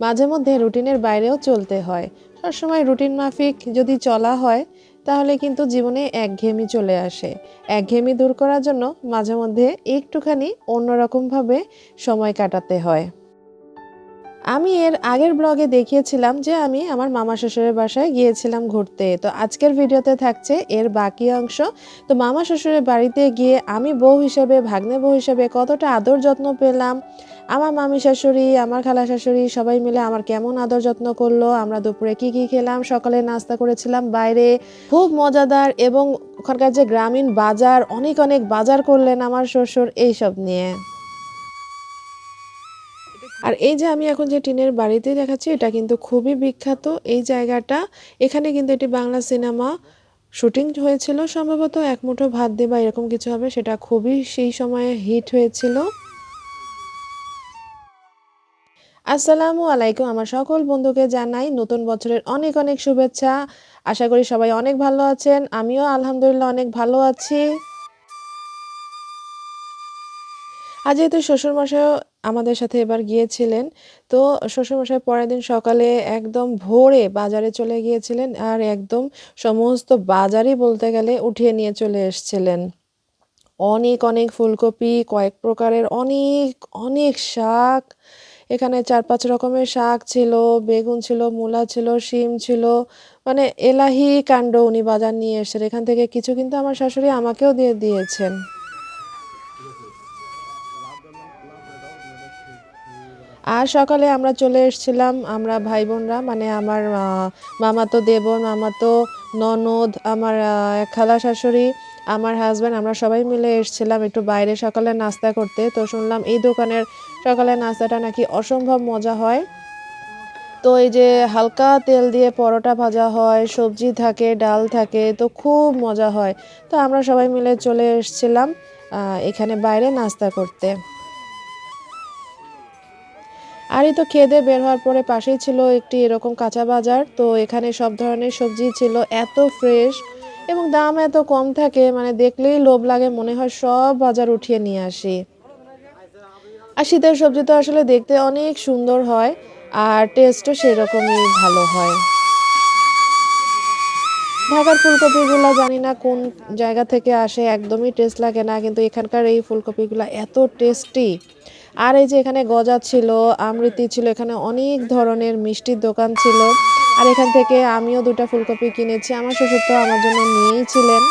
মাঝে মধ্যে রুটিনের বাইরেও চলতে হয়। সবসময় রুটিন মাফিক যদি চলা হয়, তাহলে কিন্তু জীবনে একঘেয়েমি চলে আসে। একঘেয়েমি দূর করার জন্য মাঝে মধ্যে একটুখানি অন্যরকমভাবে সময় কাটাতে হয়। আমি এর আগের ব্লগে দেখিয়েছিলাম যে আমি আমার মামা শ্বশুরের বাসায় গিয়েছিলাম ঘুরতে। তো আজকের ভিডিওতে থাকছে এর বাকি অংশ। তো মামা শ্বশুরের বাড়িতে গিয়ে আমি বউ হিসেবে, ভাগ্নে বউ হিসেবে কতটা আদর যত্ন পেলাম, আমার মামি শাশুড়ি, আমার খালা শাশুড়ি সবাই মিলে আমার কেমন আদর যত্ন করল, আমরা দুপুরে কি কি খেলাম, সকালে নাস্তা করেছিলাম বাইরে। খুব মজাদার এবং ওখানকার যে গ্রামীণ বাজার, অনেক অনেক বাজার করলেন আমার শ্বশুর, এইসব নিয়ে। আর এই যে আমি এখন যে টিনের বাড়িতে দেখাচ্ছি, এটা কিন্তু খুবই বিখ্যাত। এই জায়গাটা, এখানে কিন্তু এটি বাংলা সিনেমা শুটিং হয়েছিল সম্ভবত, এক মুঠো ভাত দিয়ে বা এরকম কিছু হবে, সেটা খুবই সেই সময়ে হিট হয়েছিল। আসসালামু আলাইকুম আমার সকল বন্ধুকে জানাই নতুন বছরের অনেক অনেক শুভেচ্ছা। আশা করি সবাই অনেক ভালো আছেন, আমিও আলহামদুলিল্লাহ অনেক ভালো আছি। আজ যেহেতু শ্বশুরমশাইও আমাদের সাথে এবার গিয়েছিলেন। তো শ্বশুরমশাই পরের দিন সকালে একদম ভোরে বাজারে চলে গিয়েছিলেন আর একদম সমস্ত বাজারই বলতে গেলে উঠিয়ে নিয়ে চলে এসেছিলেন। অনেক অনেক ফুলকপি, কয়েক প্রকারের অনেক অনেক শাক। এখানে চার, পাঁচ রকমের শাক ছিল, বেগুন ছিল, মূলা ছিল, শিম ছিল। মানে এলাহি কাণ্ড উনি বাজার নিয়ে এসেছেন। এখান থেকে কিছু কিন্তু আমার শাশুড়ি আমাকেও দিয়ে দিয়েছেন। আর সকালে আমরা চলে এসেছিলাম, আমরা ভাই বোনরা মানে আমার মামাতো দেবর মামাতো ননদ, আমার খালা শাশুড়ি, আমার হাজব্যান্ড আমরা সবাই মিলে এসেছিলাম একটু বাইরে সকালে নাস্তা করতে। তো শুনলাম এই দোকানের সকালে নাস্তাটা নাকি অসম্ভব মজা হয়। তো এই যে হালকা তেল দিয়ে পরোটা ভাজা হয়, সবজি থাকে, ডাল থাকে, তো খুব মজা হয়। তো আমরা সবাই মিলে চলে এসেছিলাম এখানে বাইরে নাস্তা করতে। আর এই তো খেয়ে দিয়ে বের হওয়ার পরে পাশেই ছিল একটি এরকম কাঁচা বাজার। তো এখানে সব ধরনের সবজি ছিল, এত ফ্রেশ এবং দাম এত কম থাকে মানে দেখলেই লোভ লাগে, মনে হয় সব বাজার উঠিয়ে নিয়ে আসি। আর শীতের সবজি তো আসলে দেখতে অনেক সুন্দর হয় আর টেস্টও সেরকমই ভালো হয়। ঢাকার ফুলকপিগুলো জানি না কোন জায়গা থেকে আসে, একদমই টেস্ট লাগে না, কিন্তু এখানকার এই ফুলকপিগুলো এত টেস্টি আর এই যে এখানে গজা ছিল, আমৃতি ছিল, এখানে অনেক ধরনের মিষ্টির দোকান ছিল। আর এখান থেকে আমিও দুটো ফুলকপি কিনেছি, আমার শ্বশুর তো আমার জন্য নিয়েই ছিলেন।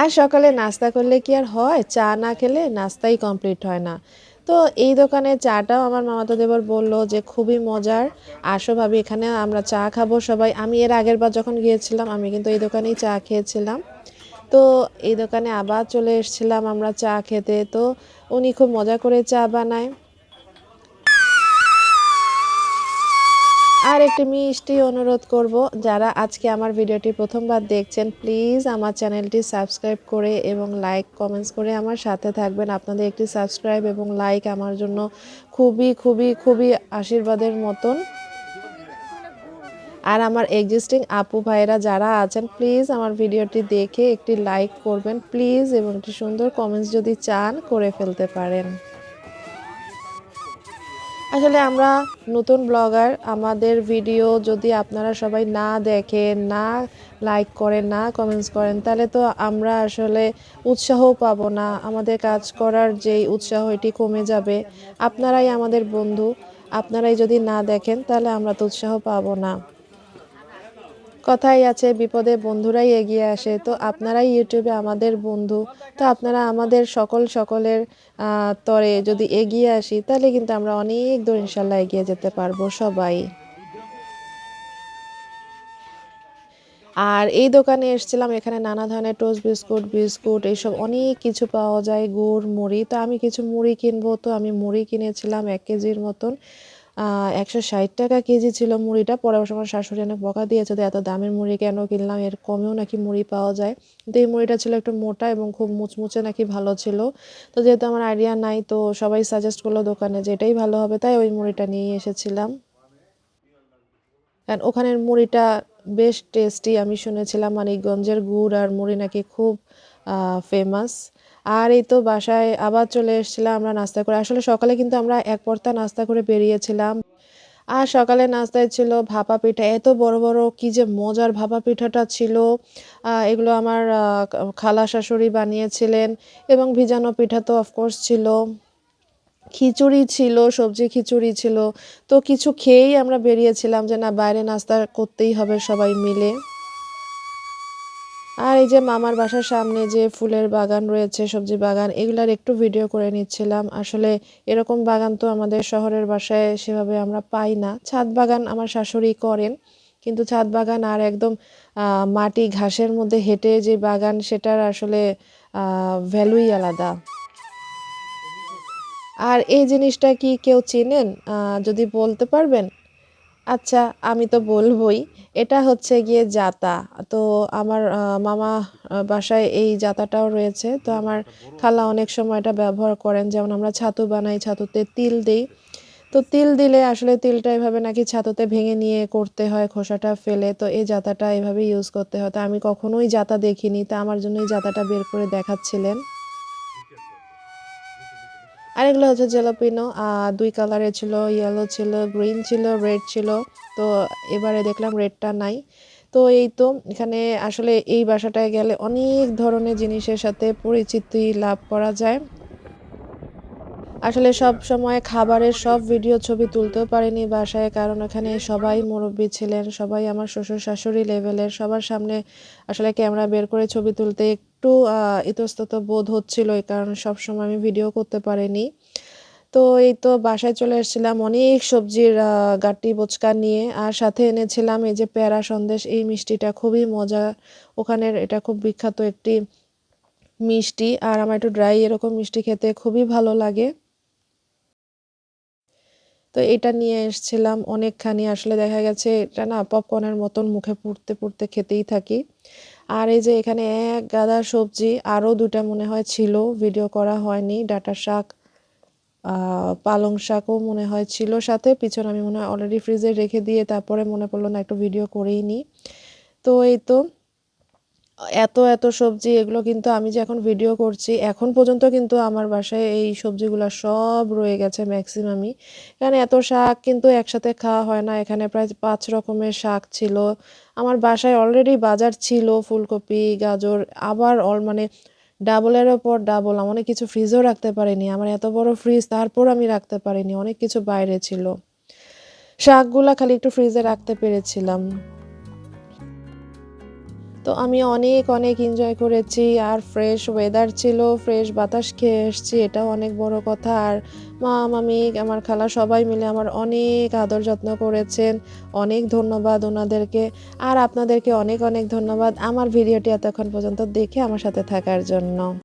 আর সকালে নাস্তা করলে কি আর হয়? চা না খেলে নাস্তাই কমপ্লিট হয় না। তো এই দোকানে চাটাও আমার মামাতো দেবর বলল যে খুবই মজার। আসো ভাবি, এখানে আমরা চা খাব সবাই। আমি এর আগের বার যখন গিয়েছিলাম, আমি কিন্তু এই দোকানেই চা খেয়েছিলাম। তো এই দোকানে আবার চলে এসেছিলাম আমরা চা খেতে। তো উনি খুব মজা করে চা বানায়। আর একটি মিষ্টি অনুরোধ করব, যারা আজকে আমার ভিডিওটি প্রথমবার দেখছেন, প্লিজ আমার চ্যানেলটি সাবস্ক্রাইব করে এবং লাইক, কমেন্টস করে আমার সাথে থাকবেন। আপনাদের একটি সাবস্ক্রাইব এবং লাইক আমার জন্য খুবই খুবই খুবই আশীর্বাদের মতন। আর আমার এক্সিস্টিং আপু ভাইরা যারা আছেন প্লিজ আমার ভিডিওটি দেখে একটি লাইক করবেন প্লিজ এবং একটি সুন্দর কমেন্টস যদি চান করে ফেলতে পারেন। আসলে আমরা নতুন ব্লগার আমাদের ভিডিও যদি আপনারা সবাই না দেখেন, না লাইক করেন, না কমেন্টস করেন, তাহলে তো আমরা আসলে উৎসাহ পাবো না। আমাদের কাজ করার যেই উৎসাহ, এটি কমে যাবে। আপনারাই আমাদের বন্ধু, আপনারাই যদি না দেখেন, তাহলে আমরা তো উৎসাহ পাবো না। কথাই আছে, বিপদে বন্ধুরাই এগিয়ে আসে। তো আপনারাই ইউটিউবে আমাদের বন্ধু। তো আপনারা আমাদের সকল সকলের তরে যদি এগিয়ে আসি, তাহলে কিন্তু আমরা অনেক দূর ইনশাল্লাহ এগিয়ে যেতে পারব সবাই। আর এই দোকানে এসেছিলাম, এখানে নানা ধরনের টোস্ট বিস্কুট বিস্কুট, এইসব অনেক কিছু পাওয়া যায়, গুড়, মুড়ি। তো আমি কিছু মুড়ি কিনবো, তো আমি মুড়ি কিনেছিলাম এক কেজির মতন। একশো ষাট টাকা কেজি ছিল মুড়িটা। পরে অবশ্য আমার শাশুড়ি অনেক বকা দিয়েছে তো এত দামের মুড়ি কেন কিনলাম? এর কমেও নাকি মুড়ি পাওয়া যায়? কিন্তু এই মুড়িটা ছিল একটু মোটা এবং খুব মুচমুচে নাকি ভালো ছিল। তো যেহেতু আমার আইডিয়া নাই, তো সবাই সাজেস্ট করল দোকানে যে, এটাই ভালো হবে। তাই ওই মুড়িটা নিয়ে এসেছিলাম। কারণ ওখানের মুড়িটা বেশ টেস্টি আমি শুনেছিলাম মানিকগঞ্জের গুড় আর মুড়ি নাকি খুব ফেমাস আর এই তো বাসায় আবার চলে এসেছিলাম আমরা নাস্তা করে। আসলে সকালে কিন্তু আমরা এক পর্তা নাস্তা করে বেরিয়েছিলাম। আর সকালে নাস্তায় ছিল ভাপা পিঠা। এত বড় বড় কি যে মজার ভাপা পিঠাটা ছিল। এগুলো আমার খালা শাশুড়ি বানিয়েছিলেন এবং ভিজানো পিঠা তো অফকোর্স ছিল। খিচুড়ি ছিল, সবজি খিচুড়ি ছিল। তো কিছু খেয়েই আমরা বেরিয়েছিলাম যে না, বাইরে নাস্তা করতেই হবে সবাই মিলে। আর এই যে মামার বাসার সামনে যে ফুলের বাগান রয়েছে, সবজি বাগান, এগুলার একটু ভিডিও করে নিচ্ছিলাম। আসলে এরকম বাগান তো আমাদের শহরের বাসায় সেভাবে আমরা পাই না। ছাদ বাগান আমার শাশুড়ি করেন, কিন্তু ছাদ বাগান আর একদম মাটি ঘাসের মধ্যে হেঁটে যে বাগান, সেটার আসলে ভ্যালুই আলাদা। আর এই জিনিসটা কি কেউ চেনেন? যদি বলতে পারবেন? আচ্ছা আমি তো বলবোই। এটা হচ্ছে গিয়ে জাতা। তো আমার মামা বাসায় এই জাতাটাও রয়েছে। তো আমার খালা অনেক সময় এটা ব্যবহার করেন। যেমন আমরা ছাতু বানাই, ছাতুতে তিল দিই। তো তিল দিলে আসলে তিলটা এভাবে নাকি ছাতুতে ভেঙে নিয়ে করতে হয়, খোসাটা ফেলে। তো এই জাতাটা এভাবে ইউজ করতে হয়। তো আমি কখনোই জাতা দেখিনি। তা আমার জন্য এই জাতাটা বের করে দেখাচ্ছিলেন। এগুলো হচ্ছে জেলাপিনো দুই কালারের ছিল ইয়েলো ছিল গ্রিন ছিল রেড ছিল। তো এবারে দেখলাম রেডটা নাই। তো এই তো এখানে আসলে এই বাসাটায় গেলে অনেক ধরনের জিনিসের সাথে পরিচিতি লাভ করা যায়। আসলে সব সময় খাবারের সব ভিডিও ছবি তুলতেও পারিনি বাসায়, কারণ এখানে সবাই মুরব্বী ছিলেন, সবাই আমার শ্বশুর শাশুড়ি লেভেলের সবার সামনে আসলে ক্যামেরা বের করে ছবি তুলতে একটু ইতস্তত বোধ হচ্ছিল এই কারণে সব সময় আমি ভিডিও করতে পারিনি। তো এই তো বাসায় চলে এসেছিলাম অনেক সবজির গাঁটি বোচকা নিয়ে আর সাথে এনেছিলাম এই যে প্যারা সন্দেশ, এই মিষ্টিটা খুবই মজা। ওখানের এটা খুব বিখ্যাত একটি মিষ্টি আর আমার একটু ড্রাই এরকম মিষ্টি খেতে খুবই ভালো লাগে। তো এটা নিয়ে এসেছিলাম অনেকখানি। আসলে দেখা গেছে এটা না পপকর্নের মতন মুখে পুড়তে পুড়তে খেতেই থাকি। আর এই যে এখানে এক গাদা সবজি, আরও দুটা মনে হয় ছিল ভিডিও করা হয়নি। ডাটা শাক পালং শাকও মনে হয় ছিল। সাথে পিছনে আমি মনে হয় অলরেডি ফ্রিজে রেখে দিয়ে তারপরে মনে পড়ল না, একটু ভিডিও করেই নিই তো এই তো এত এত সবজি, এগুলো কিন্তু আমি যে এখন ভিডিও করছি, এখন পর্যন্ত কিন্তু আমার বাসায় এই সবজিগুলো সব রয়ে গেছে ম্যাক্সিমামই এখানে এত শাক কিন্তু একসাথে খাওয়া হয় না, এখানে প্রায় পাঁচ রকমের শাক ছিল। আমার বাসায় অলরেডি বাজার ছিল, ফুলকপি, গাজর, আবার অল মানে ডাবলের ওপর ডাবল অনেক কিছু ফ্রিজেও রাখতে পারিনি। আমার এত বড় ফ্রিজ তারপর আমি রাখতে পারিনি, অনেক কিছু বাইরে ছিল। শাকগুলা খালি একটু ফ্রিজে রাখতে পেরেছিলাম। তো আমি অনেক অনেক এনজয় করেছি। আর ফ্রেশ ওয়েদার ছিল ফ্রেশ বাতাস খেয়ে এসেছি, এটাও অনেক বড় কথা। আর মা, মামি, আমার খালা সবাই মিলে আমার অনেক আদর যত্ন করেছেন। অনেক ধন্যবাদ ওনাদেরকে। আর আপনাদেরকে অনেক অনেক ধন্যবাদ আমার ভিডিওটি এতক্ষণ পর্যন্ত দেখে আমার সাথে থাকার জন্য।